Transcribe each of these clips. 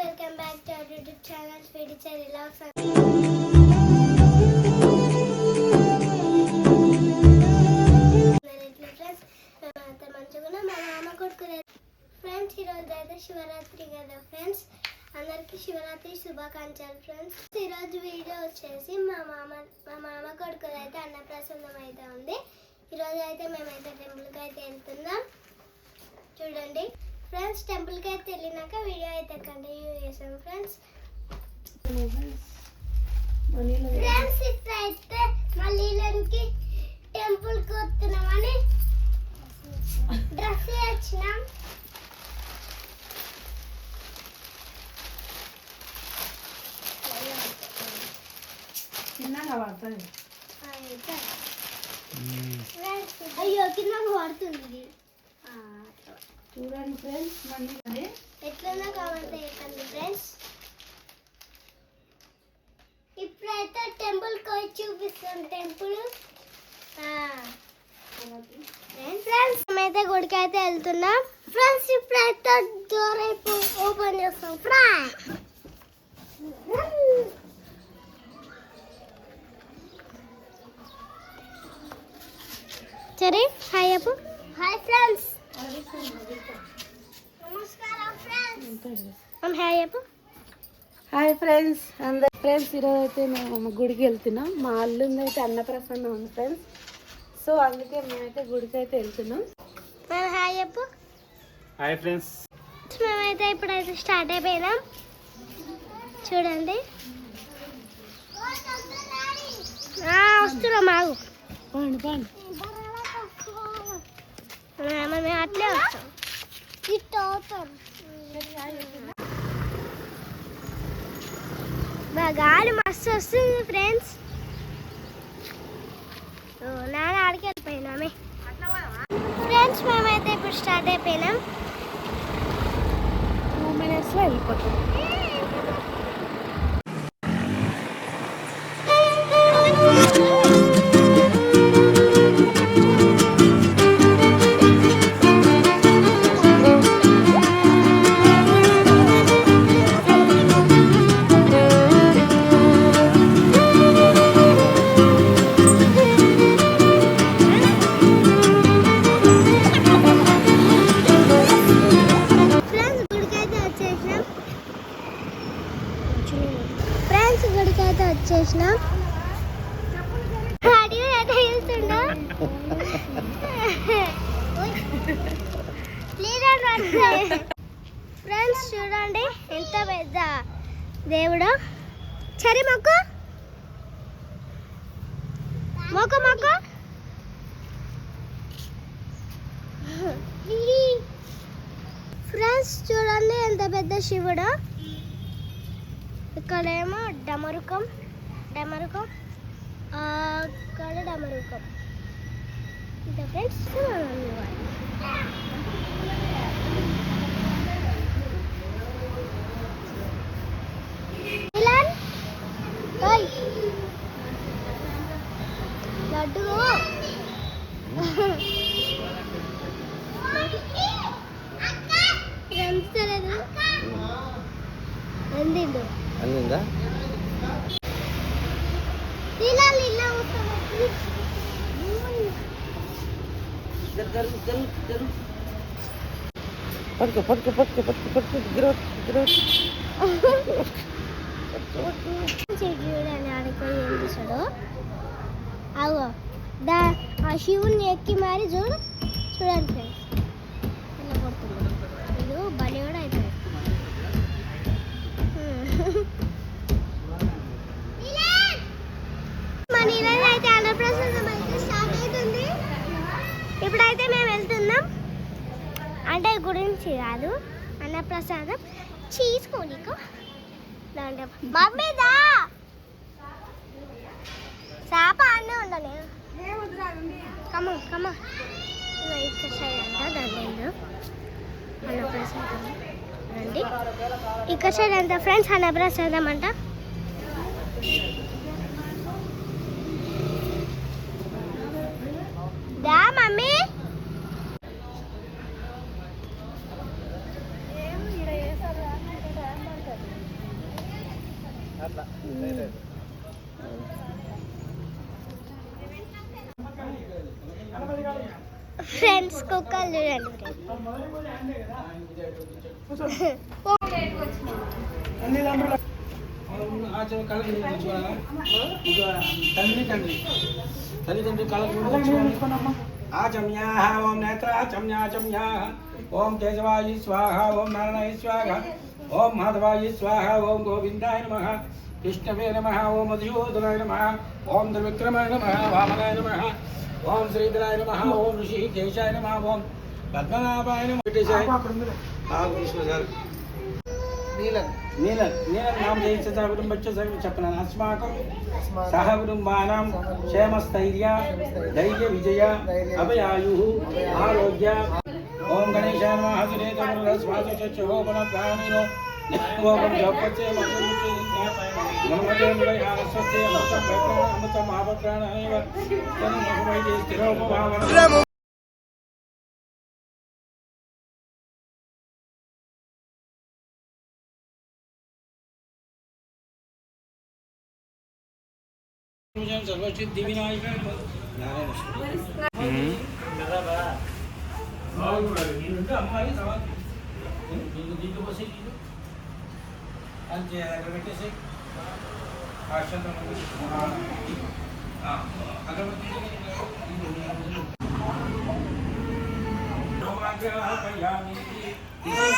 Welcome back to our YouTube channel ఫెడిచర్ relax friends మేమంతా మంచిగా మా మామ కొడుకు ఫ్రెండ్స్ ఈరోజు అయితే శివరాత్రి కదా ఫ్రెండ్స్ అందరికీ శివరాత్రి శుభాకాంక్షలు ఫ్రెండ్స్ ఈరోజు వీడియో వచ్చేసి మా మామ మా మామ కొడుకులు అయితే అన్నప్రసన్నం అయితే ఉంది. ఈరోజు అయితే మేమైతే టెంపుల్కి అయితే వెళ్తున్నాం. చూడండి. ఫ్రెండ్స్ టెంపుల్కి అయితే వెళ్ళినాక వీడియో అయితే కంటిన్యూ చేసాం ఫ్రెండ్స్. ఫ్రెండ్స్ ఇప్పుడైతే మళ్ళీ ఇళ్ళకి టెంపుల్కి వస్తున్నామని డ్రెస్ వచ్చినాం చిన్నగా పడుతుంది అయ్యో కింద పడుతుంది. చూడండి ఫ్రెండ్స్ మళ్ళీ అదే ఎట్లన్నా కావాలి చెప్పండి ఫ్రెండ్స్. ఇప్పుడైతే టెంపుల్కి పోయి చూపిస్తాం టెంపుల్. ఫ్రెండ్స్? మేమైతే గుడికి అయితే వెళ్తున్నాం. ఫ్రెండ్స్ ఇప్పుడైతే డోర్ అయిపో ఓపెన్ చేస్తాం. ఫ్రా సరే hi Appu hi friends friends. Hi friends అందరు ఫ్రెండ్స్ ఈరోజు అయితే మేము గుడికి వెళ్తున్నాం. మా అల్లుంది అయితే అన్నప్రసన్న ఉంది ఫ్రెండ్స్. సో అందుకే మేమైతే గుడికి అయితే వెళ్తున్నాం హాయ్ అప్పు హాయ్ ఫ్రెండ్స్. మేమైతే ఇప్పుడైతే స్టార్ట్ అయిపోయినాం. చూడండి. ఆ, వస్తున్నాం మాకు పండి పండి. అట్లే వస్తాం ఇట్ట అవుతాం గాలి మస్తు వస్తుంది ఫ్రెండ్స్. నాన్న ఆడికి వెళ్ళిపోయినామే. ఫ్రెండ్స్ మేమైతే ఇప్పుడు స్టార్ట్ అయిపోయినాం. టూ మినిట్స్లో వెళ్ళిపోతాం. ఫ్రెండ్స్ చూడండి ఎంత పెద్ద దేవుడు. సరే మొక్కు. మొక్కు మొక్కు. ఫ్రెండ్స్ చూడండి ఎంత పెద్ద శివుడు. ఇక్కడేమో డమరుకం డమరుకం. ఆ, అక్కడ డమరుకం. ఇంకా ఫ్రెండ్స్ లడ్డు. అందిండు. అందిందా? తినాలి ఇలా పడుకో పడుకో పడుకో పడుకో పడుకో పట్టుకో గ్రోత్ గ్రోత్. చూడని ఆడుకొని అగో దా ఆ శివుని ఎక్కి మరి చూడు చూడండి ఫ్రెండ్స్ ఇలా కొడుతుంది ఇది బలి కూడా అవుతుంది మన ఈరోజు అయితే అన్నప్రసాదం అయితే స్టార్ట్ అవుతుంది ఇప్పుడైతే మేము వెళ్తున్నాం అంటే గురించి కాదు ప్రసాదం చేసుకోనికో దాంట్లో మమ్మీదా చేప అన్నీ ఉండాలి కమ్మ కమ్మ ఇక్కడ సైడ్ అంట దాంట్లో అన్నప్రసాదం. రండి. ఇక్కడ సైడ్ ఎంత ఫ్రెండ్స్ అన్నప్రసాదం అంట దా మమ్మీ అట్లా ఫ్రెండ్స్ కుక్కలు చూడండి తల్లి తండ్రి తల్లిదండ్రి ఆచమ్యాహ ఓం నేత్రాచమ్యాచమ్యాహ ఓం కేశవాయి స్వాహ ఓం నారాయణ స్వాహ ఓం మాధవాయి స్వాహ ఓం గోవిందాయ నమ విష్ణవే నమ ఓం మధుసూదనాయ నమ ఓం త్రివిక్రమాయ నమ వామనాయ నమ ఓం శ్రీధరాయ నమ ఓం ఋషికేశాయ నమ ఓం పద్మనాభాయ నమ పెట్టేశాయ సార్ నీలం నీలం నామ జయించ కుటుంబచ్చ సర్వ చెప్పన అస్మాకం సహ కుటుంబానాం క్షేమస్థైర్య ధైర్య విజయ అభయాయు ఆరోగ్య ఓం గణేశాయ నమః జపచ్చే అమృత అమృత మహాప్రాణ అనేవ తన మహమై స్థిరోపభావన సర్వసిద్ధి వినాయక నారాయణ Yeah.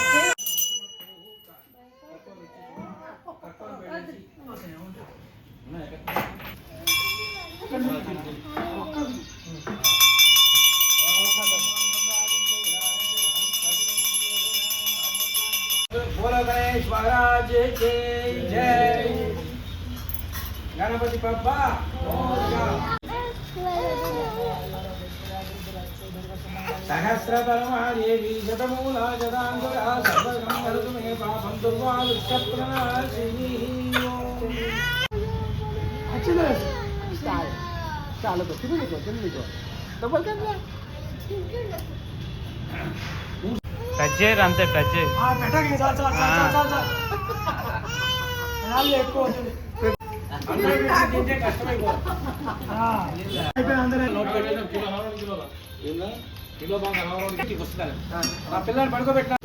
गणपति बप्पा मोरया सहस्रपरमादेवी शतमूला जदाङ्गुरा सर्वगङ्गरतु मे पापं दुर्वा दुष्टप्रणाशिनी టచ్ చేయరు అంతే టచ్ చేయి తింటే కష్టమైపోతుంది నోట్ పెట్టిన కిలో నలభై కిలోలు ఏందా కిలో నా పిల్లల్ని పడుకోబెట్టిన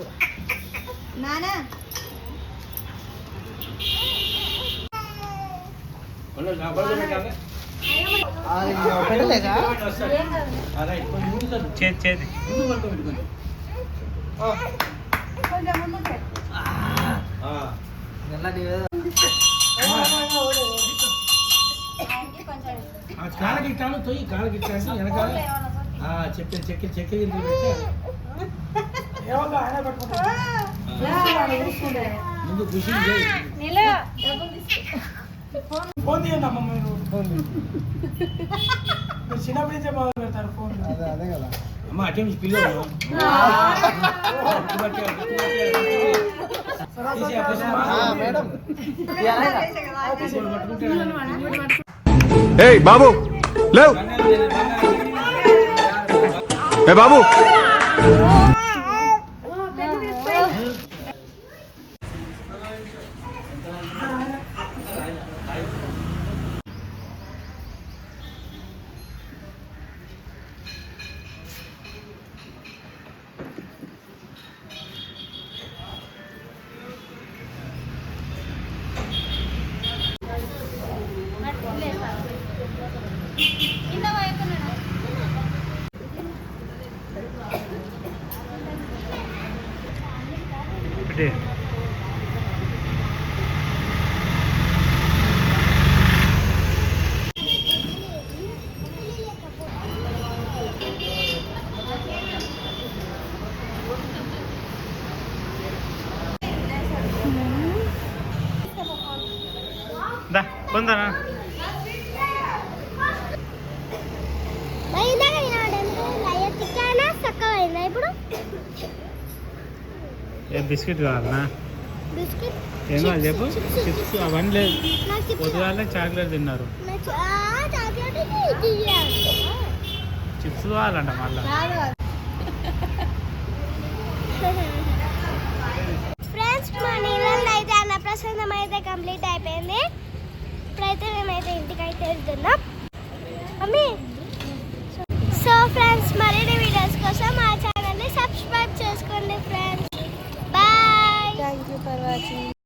చదువు. చేతి చేతి పడుకోబెట్టుకోండి ఆ. ఆ కాళ్ళకి ఇట్టాను తొయ్యి కాళ్ళకి ఇట్టాను వెనకాల. ఆ, చెక్క చెక్క చెక్క ఎందుకు పెట్టి. ముందు చేయి. ఫోన్ తీయండి అమ్మ మీరు మీరు చిన్నప్పటి నుంచే మొదలు పెడతారు ఫోన్. అమ్మ అటే పిల్లలు మేడం. ఏయ్ బాబు లేవు. ఏ బాబు. ఏ బిస్కెట్ కావాలనా బిస్కెట్? ఏం కావాలి చెప్పు? చిప్స్, అవన్నీ లేదు. పొద్దుగాలే చాక్లెట్ తిన్నారు. చిప్స్ కావాలంట మళ్ళా. ఫ్రెండ్స్ మా నీళ్ళల్లో అయితే అన్నప్రసన్నం అయితే అయితే కంప్లీట్ అయిపోయింది. ఇప్పుడైతే మేమైతే ఇంటికి అయితే వెళ్తున్నాం. Mummy watching.